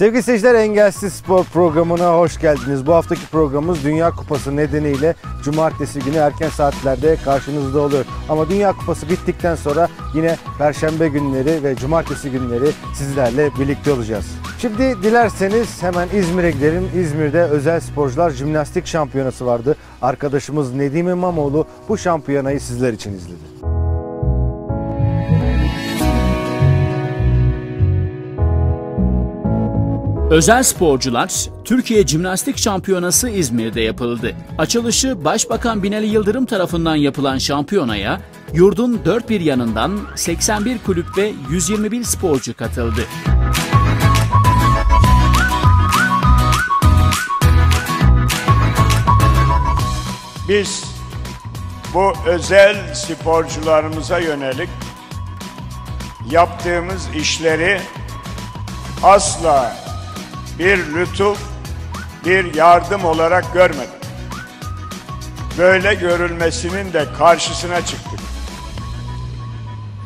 Sevgili seyirciler Engelsiz Spor programına hoş geldiniz. Bu haftaki programımız Dünya Kupası nedeniyle cumartesi günü erken saatlerde karşınızda oluyor. Ama Dünya Kupası bittikten sonra yine perşembe günleri ve cumartesi günleri sizlerle birlikte olacağız. Şimdi dilerseniz hemen İzmir'e gidelim. İzmir'de özel sporcular jimnastik şampiyonası vardı. Arkadaşımız Nedim İmamoğlu bu şampiyonayı sizler için izledi. Özel sporcular Türkiye Cimnastik Şampiyonası İzmir'de yapıldı. Açılışı Başbakan Binali Yıldırım tarafından yapılan şampiyonaya yurdun dört bir yanından 81 kulüp ve 121 sporcu katıldı. Biz bu özel sporcularımıza yönelik yaptığımız işleri asla bir lütuf, bir yardım olarak görmedim. Böyle görülmesinin de karşısına çıktık.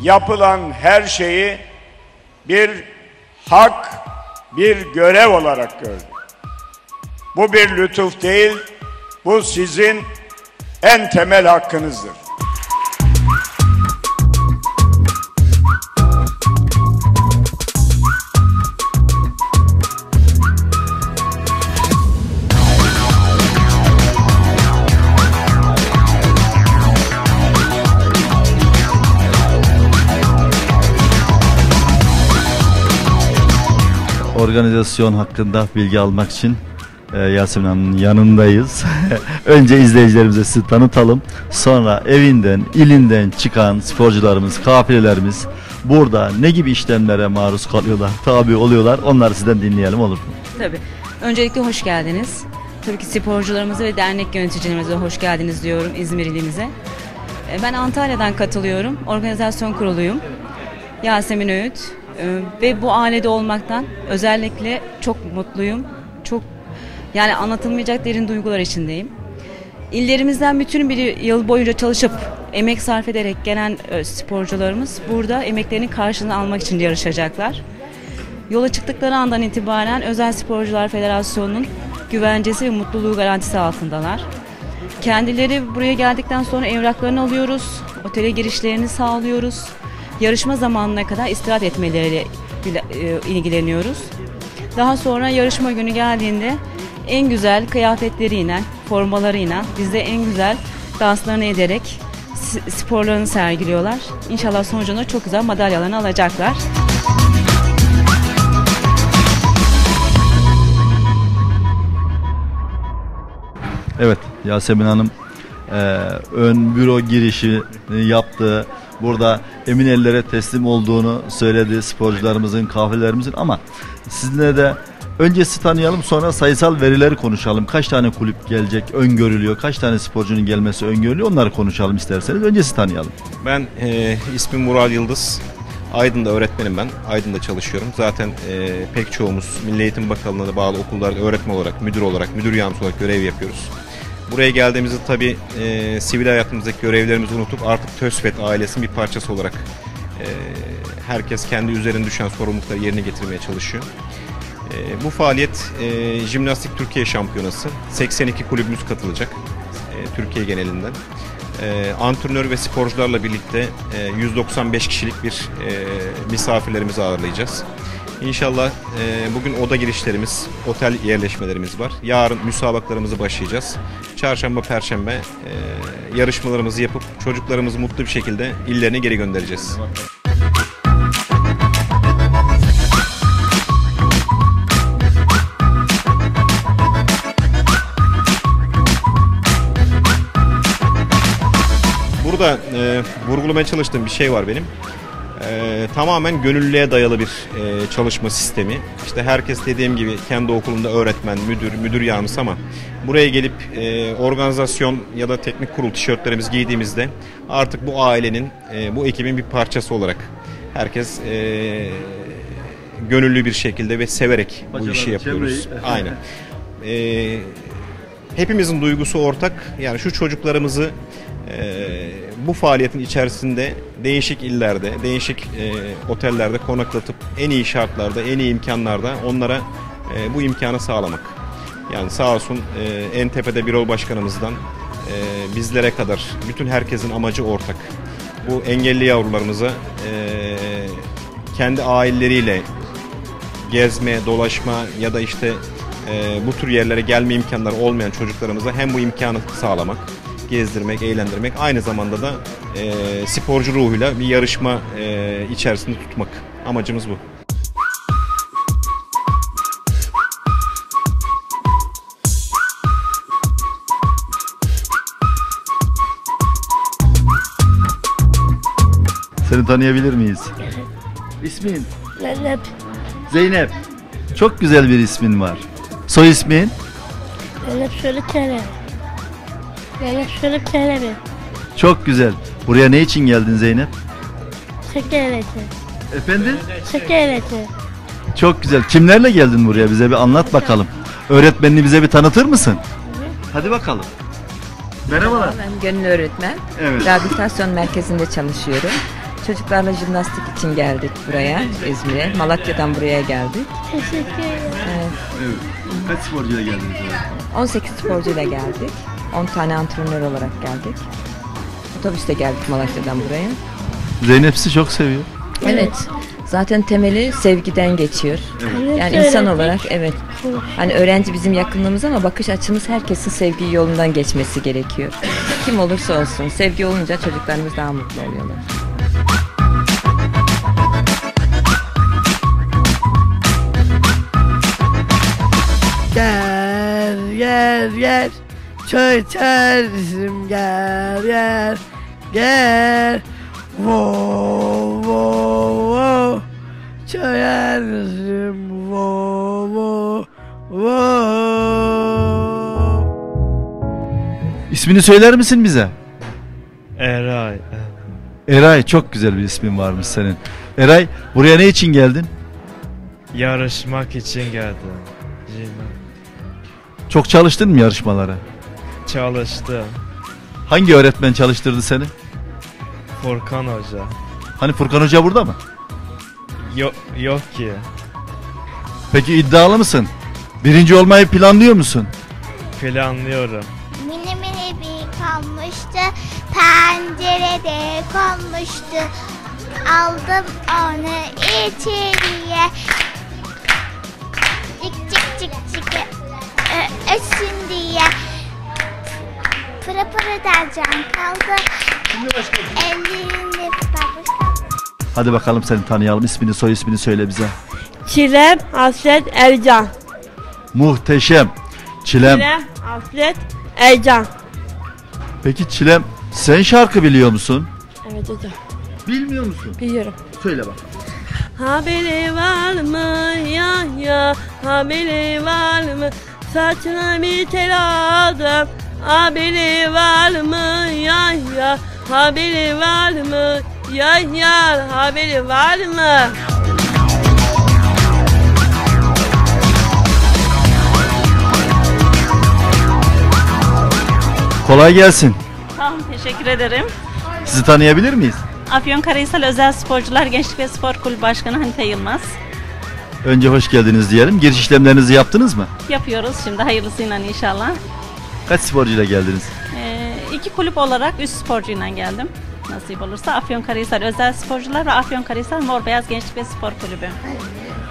Yapılan her şeyi bir hak, bir görev olarak gördük. Bu bir lütuf değil, bu sizin en temel hakkınızdır. Organizasyon hakkında bilgi almak için e, Yasemin Hanım'ın yanındayız. Önce izleyicilerimize sizi tanıtalım. Sonra evinden, ilinden çıkan sporcularımız, kafilelerimiz burada ne gibi işlemlere maruz kalıyorlar, tabi oluyorlar. Onları sizden dinleyelim olur mu? Tabii. Öncelikle hoş geldiniz. Tabii ki sporcularımıza ve dernek yöneticilerimize hoş geldiniz diyorum İzmir ilimize. E, Ben Antalya'dan katılıyorum. Organizasyon kuruluyum. Yasemin Öğüt. E, Ve bu ailede olmaktan özellikle çok mutluyum. Çok yani anlatılmayacak derin duygular içindeyim. İllerimizden bütün bir yıl boyunca çalışıp emek sarf ederek gelen e, sporcularımız burada emeklerinin karşılığını almak için yarışacaklar. Yola çıktıkları andan itibaren Özel Sporcular Federasyonu'nun güvencesi ve mutluluğu garantisi altındalar. Kendileri buraya geldikten sonra evraklarını alıyoruz, otele girişlerini sağlıyoruz. Yarışma zamanına kadar istirahat etmeleriyle e, ilgileniyoruz. Daha sonra yarışma günü geldiğinde en güzel kıyafetleriyle, formalarıyla bizde en güzel danslarını ederek sporlarını sergiliyorlar. İnşallah sonucunda çok güzel madalyalarını alacaklar. Evet Yasemin Hanım e, ön büro girişi yaptı. Burada emin ellere teslim olduğunu söyledi sporcularımızın, kahvelerimizin ama sizinle de öncesi tanıyalım sonra sayısal verileri konuşalım. Kaç tane kulüp gelecek öngörülüyor, kaç tane sporcunun gelmesi öngörülüyor onları konuşalım isterseniz. Öncesi tanıyalım. Ben e, ismim Mural Yıldız. Aydın'da öğretmenim ben. Aydın'da çalışıyorum. Zaten e, pek çoğumuz Milli Eğitim Bakanlığı'na bağlı okullarda öğretmen olarak, müdür olarak, müdür yardımcısı olarak görev yapıyoruz. Buraya geldiğimizde tabii e, sivil hayatımızdaki görevlerimizi unutup artık TÖSFET ailesinin bir parçası olarak e, herkes kendi üzerine düşen sorumlulukları yerine getirmeye çalışıyor. E, bu faaliyet e, Jimnastik Türkiye Şampiyonası. 82 kulübümüz katılacak e, Türkiye genelinden. E, antrenör ve sporcularla birlikte e, 195 kişilik bir e, misafirlerimizi ağırlayacağız. İnşallah e, bugün oda girişlerimiz, otel yerleşmelerimiz var. Yarın müsabaklarımızı başlayacağız. Çarşamba, perşembe e, yarışmalarımızı yapıp çocuklarımızı mutlu bir şekilde illerine geri göndereceğiz. Burada e, vurgulamaya çalıştığım bir şey var benim. E, tamamen gönüllüye dayalı bir e, çalışma sistemi. İşte herkes dediğim gibi kendi okulunda öğretmen, müdür, müdür yardımcısı ama buraya gelip e, organizasyon ya da teknik kurul tişörtlerimizi giydiğimizde artık bu ailenin, e, bu ekibin bir parçası olarak herkes e, gönüllü bir şekilde ve severek bu işi yapıyoruz. Aynen. E, hepimizin duygusu ortak. Yani şu çocuklarımızı e, bu faaliyetin içerisinde değişik illerde, değişik e, otellerde konaklatıp en iyi şartlarda, en iyi imkanlarda onlara e, bu imkanı sağlamak. Yani sağ olsun e, en tepede Birol Başkanımızdan e, bizlere kadar bütün herkesin amacı ortak. Bu engelli yavrularımıza e, kendi aileleriyle gezme, dolaşma ya da işte e, bu tür yerlere gelme imkanları olmayan çocuklarımıza hem bu imkanı sağlamak, gezdirmek, eğlendirmek aynı zamanda da e, sporcu ruhuyla bir yarışma e, içerisinde tutmak. Amacımız bu. Seni tanıyabilir miyiz? İsmin? Zeynep. Zeynep. Çok güzel bir ismin var. Soy ismin? Zeynep Çelebi. Zeynep Çelebi. Çok güzel. Buraya ne için geldin Zeynep? Şeker eti. Efendim? Şeker eti. Çok güzel. Kimlerle geldin buraya? Bize bir anlat bakalım. Öğretmenini bize bir tanıtır mısın? Hadi bakalım. Merhabalar. Ben gönül öğretmen. Evet. Rehabilitasyon merkezinde çalışıyorum. Çocuklarla jimnastik için geldik buraya, İzmir'e. Malatya'dan buraya geldik. Teşekkür ederim. Evet, Evet. Kaç sporcuyla geldiniz? 18 sporcuyla geldik. 10 tane antrenör olarak geldik. Otobüste geldik Malatya'dan buraya. Zeynep sizi çok seviyor. Evet. Zaten temeli sevgiden geçiyor. Zeynep Yani insan olarak evet. Hani öğrenci bizim yakınlığımız ama bakış açımız herkesin sevgi yolundan geçmesi gerekiyor. Kim olursa olsun sevgi olunca çocuklarımız daha mutlu oluyorlar. Çay içersin gel gel Gel Wo wo wo Çay içersin wo wo wo İsmini söyler misin bize? Eray. Eray çok güzel bir ismin varmış senin. Eray buraya ne için geldin? Yarışmak için geldim. Çok çalıştın mı yarışmalara? Çalıştım. Hangi öğretmen çalıştırdı seni? Furkan Hoca. Hani Furkan Hoca burada mı? Yok, yok ki. Peki iddialı mısın? Birinci olmayı planlıyor musun? Planlıyorum. Mini mini bir kalmıştı. Pencerede konmuştu. Aldım onu içeriye. Cik cik cik cik ö- ötsün diye. Pırı pırı dercan kaldı. Ellerini tutmuş Hadi bakalım seni tanıyalım. İsmini soy ismini söyle bize. Çilem Hasret Ercan Muhteşem. Çilem. Çilem Hasret Ercan Peki Çilem sen şarkı biliyor musun? Evet hocam Bilmiyor musun? biliyorum. Söyle bak. Haberi var mı ya ya haberi var mı saçına bir tel aldım haberi var mı ya ya haberi var mı ya ya haberi var mı Kolay gelsin. Tamam teşekkür ederim. Sizi tanıyabilir miyiz? Afyonkarahisar Özel Sporcular Gençlik ve Spor Kulübü Başkanı Hanite Yılmaz. Önce hoş geldiniz diyelim. Giriş işlemlerinizi yaptınız mı? Yapıyoruz şimdi hayırlısıyla inşallah. Kaç sporcuyla geldiniz? Ee, iki kulüp olarak üst sporcuyla geldim. Nasip olursa Afyonkarahisar Özel Sporcular ve Afyonkarahisar Mor Beyaz Gençlik ve Spor Kulübü.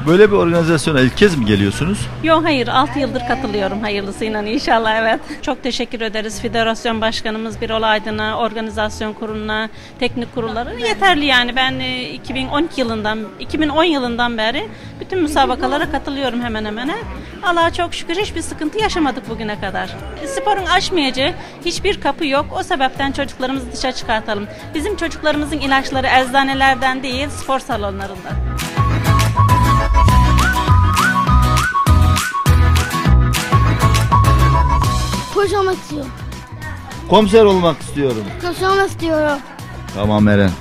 Böyle bir organizasyona ilk kez mi geliyorsunuz? Yok hayır 6 yıldır katılıyorum hayırlısıyla inşallah evet. Çok teşekkür ederiz Federasyon Başkanımız Birol Aydın'a, organizasyon kuruluna, teknik kurullara. Yeterli yani ben e, 2012 yılından, 2010 yılından beri bütün müsabakalara katılıyorum hemen hemen. Allah'a çok şükür hiçbir sıkıntı yaşamadık bugüne kadar. Sporun aşmayacağı hiçbir kapı yok. O sebepten çocuklarımızı dışa çıkartalım. Bizim çocuklarımızın ilaçları eczanelerden değil spor salonlarında. Koşamak istiyorum. Komiser olmak istiyorum. Koşamak istiyorum. Tamam Eren.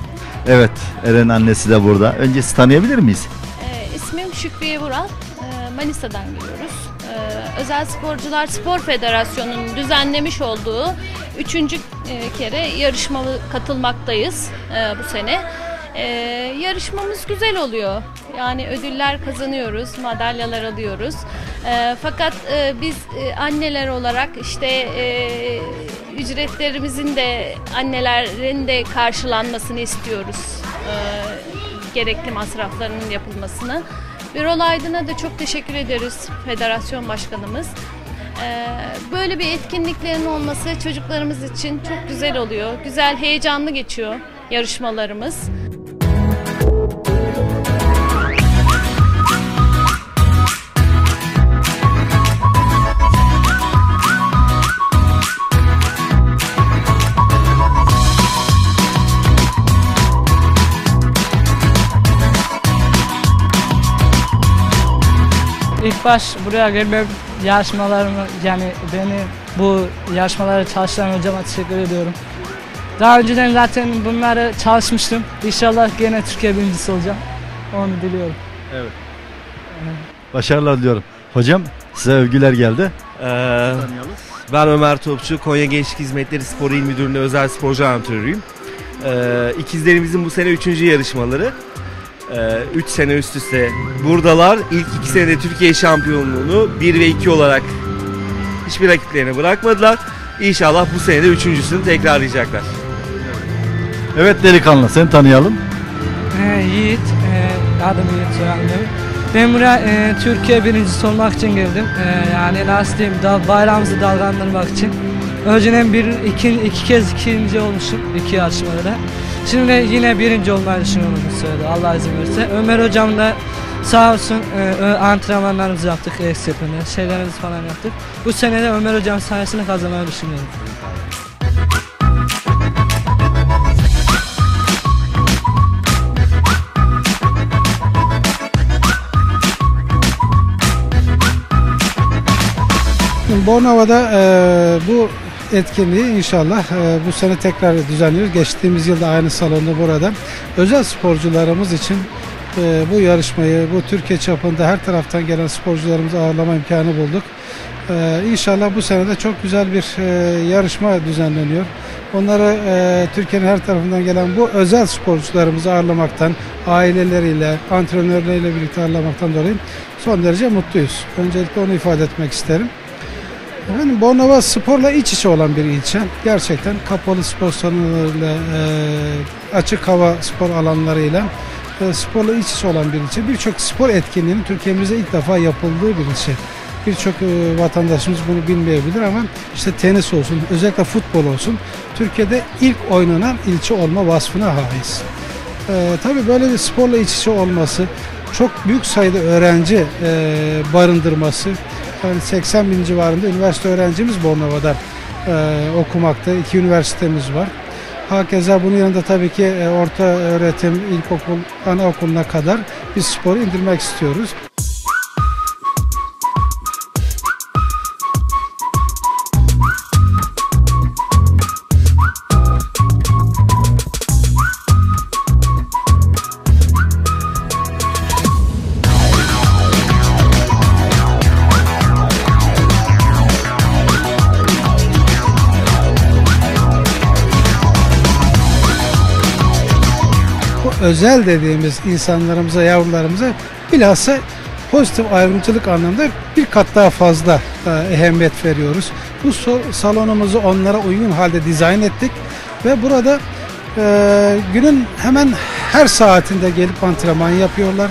Evet Eren annesi de burada. Önce sizi tanıyabilir miyiz? Ee, ismim Şükriye Vural. Ee, Manisa'dan geliyoruz. Ee, Özel Sporcular Spor Federasyonu'nun düzenlemiş olduğu üçüncü e, kere yarışmalı katılmaktayız e, bu sene. Ee, yarışmamız güzel oluyor. Yani ödüller kazanıyoruz, madalyalar alıyoruz. E, fakat e, biz e, anneler olarak işte e, ücretlerimizin de annelerin de karşılanmasını istiyoruz. E, gerekli masraflarının yapılmasını. Birol Aydın'a da çok teşekkür ederiz Federasyon Başkanımız. Ee, Böyle bir etkinliklerin olması çocuklarımız için çok güzel oluyor. Güzel, heyecanlı geçiyor yarışmalarımız. İlk baş buraya gelmek yarışmalarımı yani beni bu yarışmalara çalıştıran hocama teşekkür ediyorum. Daha önceden zaten bunları çalışmıştım. İnşallah gene Türkiye birincisi olacağım. Onu diliyorum. Evet. Başarılar diliyorum. Hocam size övgüler geldi. Ee, ben Ömer Topçu, Konya Gençlik Hizmetleri Spor İl Müdürlüğü'nde özel sporcu antrenörüyüm. Ee, ikizlerimizin bu sene üçüncü yarışmaları. 3 sene üst üste buradalar. İlk iki senede Türkiye şampiyonluğunu 1 ve 2 olarak hiçbir rakiplerine bırakmadılar. İnşallah bu sene de üçüncüsünü tekrarlayacaklar. Evet delikanlı seni tanıyalım. Ee, Yiğit, e, adım Yiğit Demir. Ben buraya e, Türkiye birincisi olmak için geldim. E, yani nasıl diyeyim, da, bayrağımızı dalgalandırmak için. Önceden bir, iki, iki kez ikinci olmuşum iki yarışmada da. Şimdi yine birinci olmayı düşünüyorum sırada Allah izin verirse. Ömer hocam da sağ olsun e, antrenmanlarımızı yaptık ekstrapını, şeylerimizi falan yaptık. Bu sene de Ömer hocam sayesinde kazanmayı düşünüyorum. Bornova'da e, bu etkinliği inşallah e, bu sene tekrar düzenliyoruz. Geçtiğimiz yılda aynı salonda burada. Özel sporcularımız için e, bu yarışmayı, bu Türkiye çapında her taraftan gelen sporcularımızı ağırlama imkanı bulduk. E, inşallah bu sene de çok güzel bir yarışma düzenleniyor. Onları e, Türkiye'nin her tarafından gelen bu özel sporcularımızı ağırlamaktan, aileleriyle, antrenörleriyle birlikte ağırlamaktan dolayı son derece mutluyuz. Öncelikle onu ifade etmek isterim. Efendim Bornova sporla iç içe olan bir ilçe. Gerçekten kapalı spor salonlarıyla, e, açık hava spor alanlarıyla e, sporla iç içe olan bir ilçe. Birçok spor etkinliğinin Türkiye'mizde ilk defa yapıldığı bir ilçe. Birçok e, vatandaşımız bunu bilmeyebilir ama işte tenis olsun, özellikle futbol olsun Türkiye'de ilk oynanan ilçe olma vasfına haiz. E, tabii böyle bir sporla iç içe olması, çok büyük sayıda öğrenci e, barındırması, yani 80 bin civarında üniversite öğrencimiz Bornova'da e, okumakta. İki üniversitemiz var. Hakeza bunun yanında tabii ki e, orta öğretim, ilkokul, anaokuluna kadar biz sporu indirmek istiyoruz. Özel dediğimiz insanlarımıza, yavrularımıza bilhassa pozitif ayrımcılık anlamda bir kat daha fazla e, ehemmiyet veriyoruz. Bu salonumuzu onlara uygun halde dizayn ettik ve burada e, günün hemen her saatinde gelip antrenman yapıyorlar,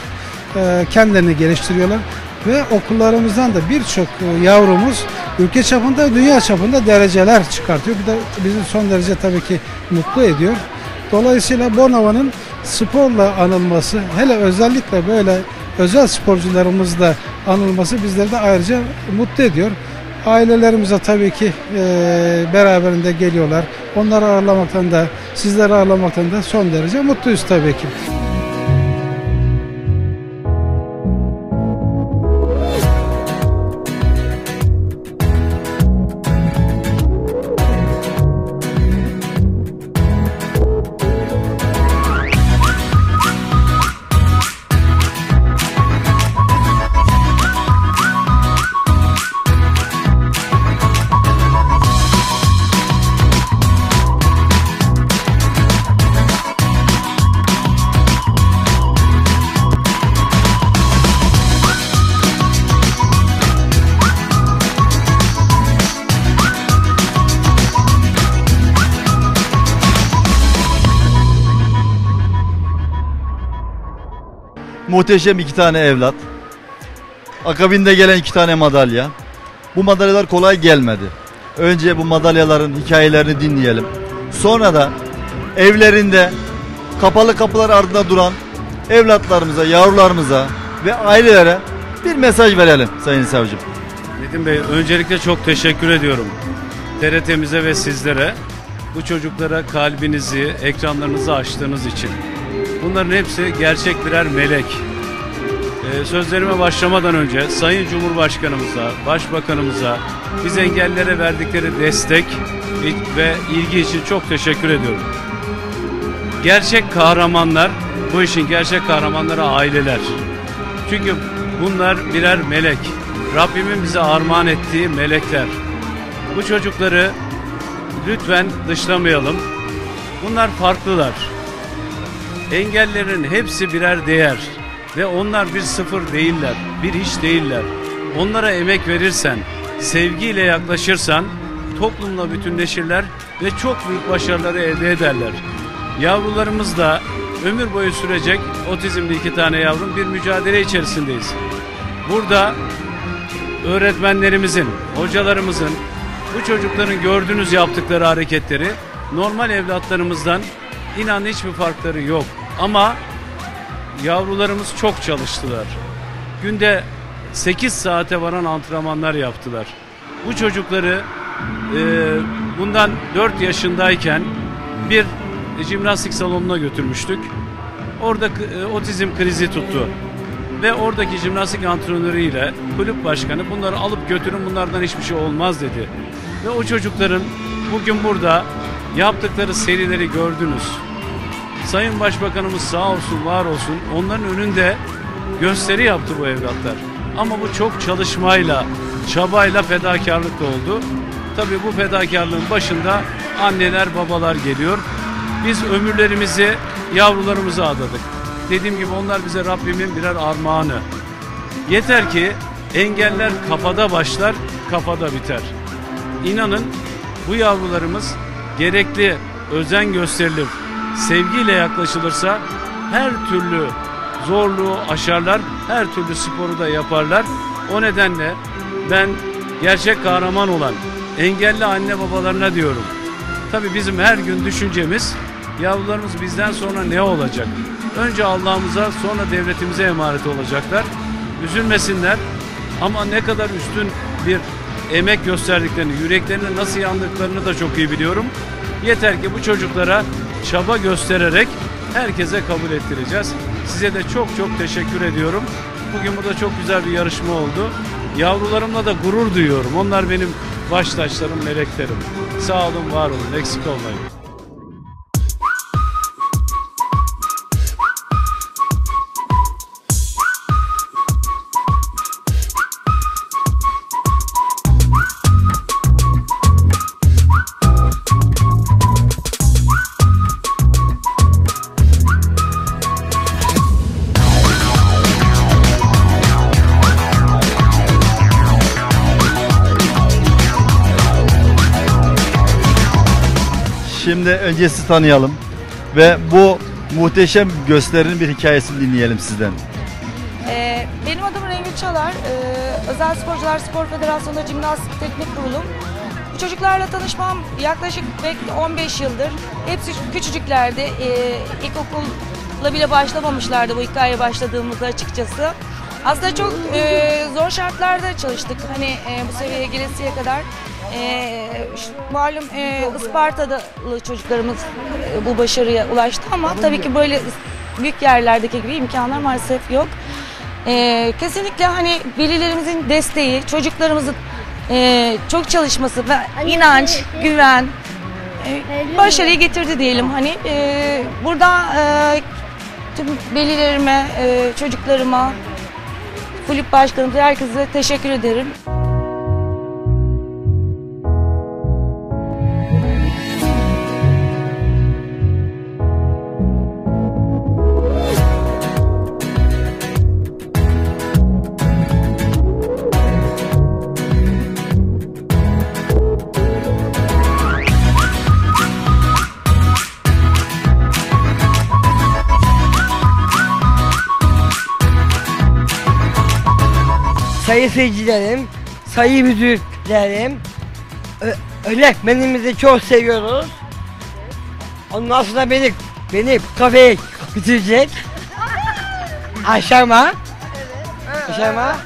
e, kendilerini geliştiriyorlar ve okullarımızdan da birçok e, yavrumuz ülke çapında, dünya çapında dereceler çıkartıyor. Bu da bizi son derece tabii ki mutlu ediyor. Dolayısıyla Bornova'nın sporla anılması, hele özellikle böyle özel sporcularımızla anılması bizleri de ayrıca mutlu ediyor. Ailelerimize tabii ki e, beraberinde geliyorlar. Onları ağırlamaktan da, sizleri ağırlamaktan da son derece mutluyuz tabii ki. Muhteşem iki tane evlat. Akabinde gelen iki tane madalya. Bu madalyalar kolay gelmedi. Önce bu madalyaların hikayelerini dinleyelim. Sonra da evlerinde kapalı kapılar ardında duran evlatlarımıza, yavrularımıza ve ailelere bir mesaj verelim Sayın Savcım. Nedim Bey öncelikle çok teşekkür ediyorum. TRT'mize ve sizlere bu çocuklara kalbinizi, ekranlarınızı açtığınız için. Bunların hepsi gerçek birer melek. Ee, sözlerime başlamadan önce Sayın Cumhurbaşkanımıza, Başbakanımıza, biz engellere verdikleri destek ve ilgi için çok teşekkür ediyorum. Gerçek kahramanlar, bu işin gerçek kahramanları aileler. Çünkü bunlar birer melek. Rabbimin bize armağan ettiği melekler. Bu çocukları lütfen dışlamayalım. Bunlar farklılar. Engellerin hepsi birer değer ve onlar bir sıfır değiller, bir hiç değiller. Onlara emek verirsen, sevgiyle yaklaşırsan toplumla bütünleşirler ve çok büyük başarıları elde ederler. Yavrularımız da ömür boyu sürecek otizmli iki tane yavrum bir mücadele içerisindeyiz. Burada öğretmenlerimizin, hocalarımızın, bu çocukların gördüğünüz yaptıkları hareketleri normal evlatlarımızdan inan hiçbir farkları yok. Ama yavrularımız çok çalıştılar. Günde 8 saate varan antrenmanlar yaptılar. Bu çocukları e, bundan 4 yaşındayken bir jimnastik salonuna götürmüştük. Orada e, otizm krizi tuttu. Ve oradaki jimnastik antrenörüyle kulüp başkanı bunları alıp götürün bunlardan hiçbir şey olmaz dedi. Ve o çocukların bugün burada yaptıkları serileri gördünüz. Sayın Başbakanımız sağ olsun, var olsun onların önünde gösteri yaptı bu evlatlar. Ama bu çok çalışmayla, çabayla, fedakarlıkla oldu. Tabii bu fedakarlığın başında anneler, babalar geliyor. Biz ömürlerimizi yavrularımıza adadık. Dediğim gibi onlar bize Rabbimin birer armağanı. Yeter ki engeller kafada başlar, kafada biter. İnanın bu yavrularımız gerekli özen gösterilir, sevgiyle yaklaşılırsa her türlü zorluğu aşarlar, her türlü sporu da yaparlar. O nedenle ben gerçek kahraman olan engelli anne babalarına diyorum. Tabi bizim her gün düşüncemiz yavrularımız bizden sonra ne olacak? Önce Allah'ımıza sonra devletimize emanet olacaklar. Üzülmesinler ama ne kadar üstün bir emek gösterdiklerini, yüreklerine nasıl yandıklarını da çok iyi biliyorum. Yeter ki bu çocuklara çaba göstererek herkese kabul ettireceğiz. Size de çok çok teşekkür ediyorum. Bugün burada çok güzel bir yarışma oldu. Yavrularımla da gurur duyuyorum. Onlar benim baş taşlarım, meleklerim. Sağ olun, var olun, eksik olmayın. Şimdi önce sizi tanıyalım ve bu muhteşem gösterinin bir hikayesini dinleyelim sizden. Ee, benim adım Rengin Çalar. Ee, Özel Sporcular Spor Federasyonu'nda Jimnastik Teknik Kurulum. Bu çocuklarla tanışmam yaklaşık belki de 15 yıldır. Hepsi küçücüklerdi. Ee, ilkokulla bile başlamamışlardı bu hikaye başladığımızda açıkçası. Aslında çok e, zor şartlarda çalıştık. Hani e, bu seviyeye gelesiye kadar. E, şu- malum e, Isparta'da çocuklarımız e, bu başarıya ulaştı ama tabii ki böyle büyük yerlerdeki gibi imkanlar maalesef yok. E, kesinlikle hani velilerimizin desteği, çocuklarımızın e, çok çalışması ve inanç, güven, e, başarıyı getirdi diyelim. Hani e, burada e, tüm velilerime, e, çocuklarıma, kulüp başkanımıza herkese teşekkür ederim. Sayı seyircilerim, sayı müdürlerim, öğretmenimizi çok seviyoruz. Ondan sonra beni, beni kafeye bitirecek. Aşama. Aşama.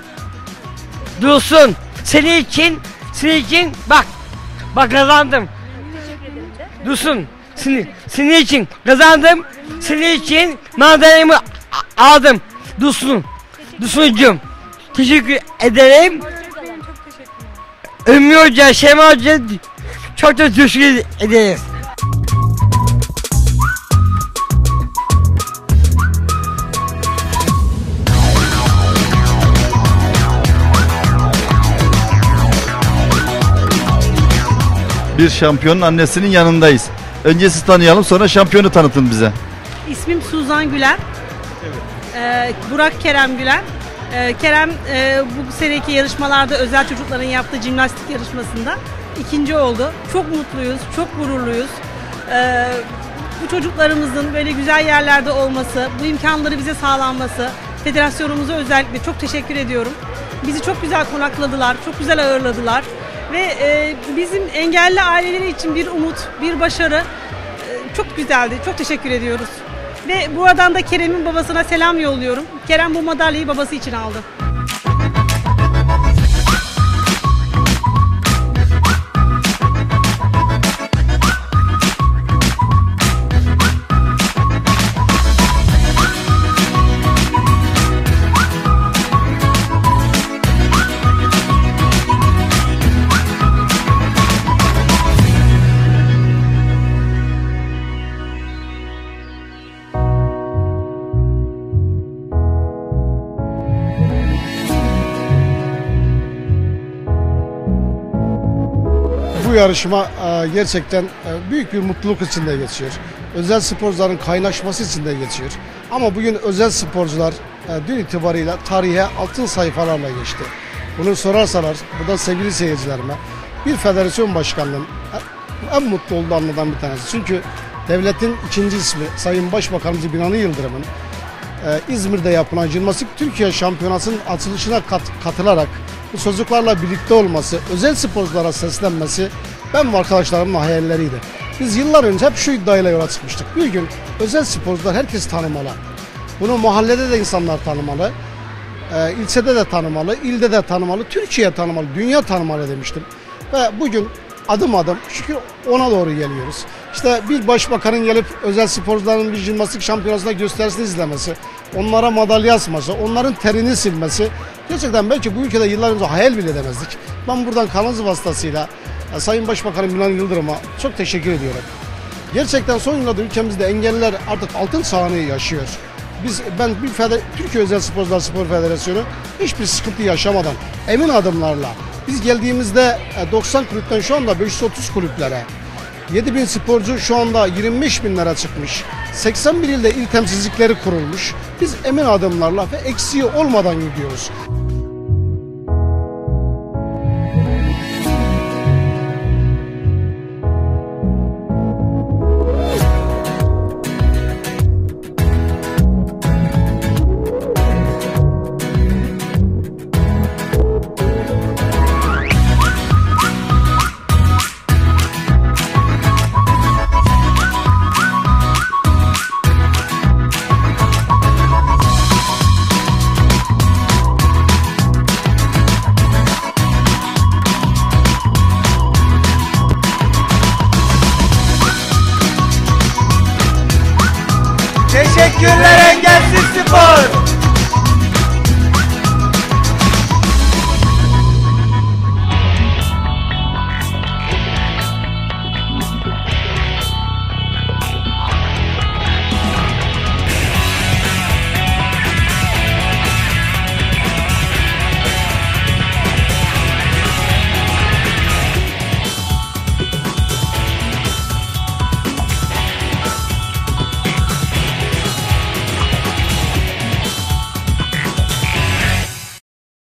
Dursun. Senin için, senin için bak. Bak kazandım. Dursun. Senin, senin için kazandım. Senin için madalyamı aldım. Dursun. Dursun'cum. Teşekkür ederim. Ümmü Hoca, Şema Hoca çok da teşekkür ederiz. Bir şampiyonun annesinin yanındayız. Önce sizi tanıyalım sonra şampiyonu tanıtın bize. İsmim Suzan Güler. Ee, Burak Kerem Güler. Ee, Kerem e, bu seneki yarışmalarda özel çocukların yaptığı jimnastik yarışmasında ikinci oldu. Çok mutluyuz, çok gururluyuz. Ee, bu çocuklarımızın böyle güzel yerlerde olması, bu imkanları bize sağlanması, federasyonumuza özellikle çok teşekkür ediyorum. Bizi çok güzel konakladılar, çok güzel ağırladılar ve e, bizim engelli aileleri için bir umut, bir başarı e, çok güzeldi. Çok teşekkür ediyoruz. Ve buradan da Kerem'in babasına selam yolluyorum. Kerem bu madalyayı babası için aldı. Bu yarışma e, gerçekten e, büyük bir mutluluk içinde geçiyor. Özel sporcuların kaynaşması içinde geçiyor. Ama bugün özel sporcular e, dün itibarıyla tarihe altın sayfalarla geçti. Bunu sorarsalar, buradan sevgili seyircilerime, bir federasyon başkanının en mutlu olduğu anlardan bir tanesi. Çünkü devletin ikinci ismi Sayın Başbakanımız Binali Yıldırım'ın İzmir'de yapılan jimnastik Türkiye Şampiyonası'nın açılışına kat- katılarak bu çocuklarla birlikte olması, özel sporculara seslenmesi ben ve arkadaşlarımın hayalleriydi. Biz yıllar önce hep şu iddiayla yola çıkmıştık. Bir gün özel sporcular herkes tanımalı. Bunu mahallede de insanlar tanımalı. e, ilçede de tanımalı, ilde de tanımalı, Türkiye tanımalı, dünya tanımalı demiştim. Ve bugün adım adım şükür ona doğru geliyoruz. İşte bir başbakanın gelip özel sporcuların bir jimnastik şampiyonasında gösterisini izlemesi, onlara madalya asması, onların terini silmesi gerçekten belki bu ülkede yıllar önce hayal bile edemezdik. Ben buradan kanalınız vasıtasıyla e, Sayın Başbakanım Binali Yıldırım'a çok teşekkür ediyorum. Gerçekten son yıllarda ülkemizde engelliler artık altın çağını yaşıyor. Biz ben bir feder, Türkiye Özel Sporcular Spor Federasyonu hiçbir sıkıntı yaşamadan emin adımlarla biz geldiğimizde e, 90 kulüpten şu anda 530 kulüplere 7000 sporcu şu anda 25 binlere çıkmış. 81 ilde il temsilcilikleri kurulmuş. Biz emin adımlarla ve eksiği olmadan gidiyoruz.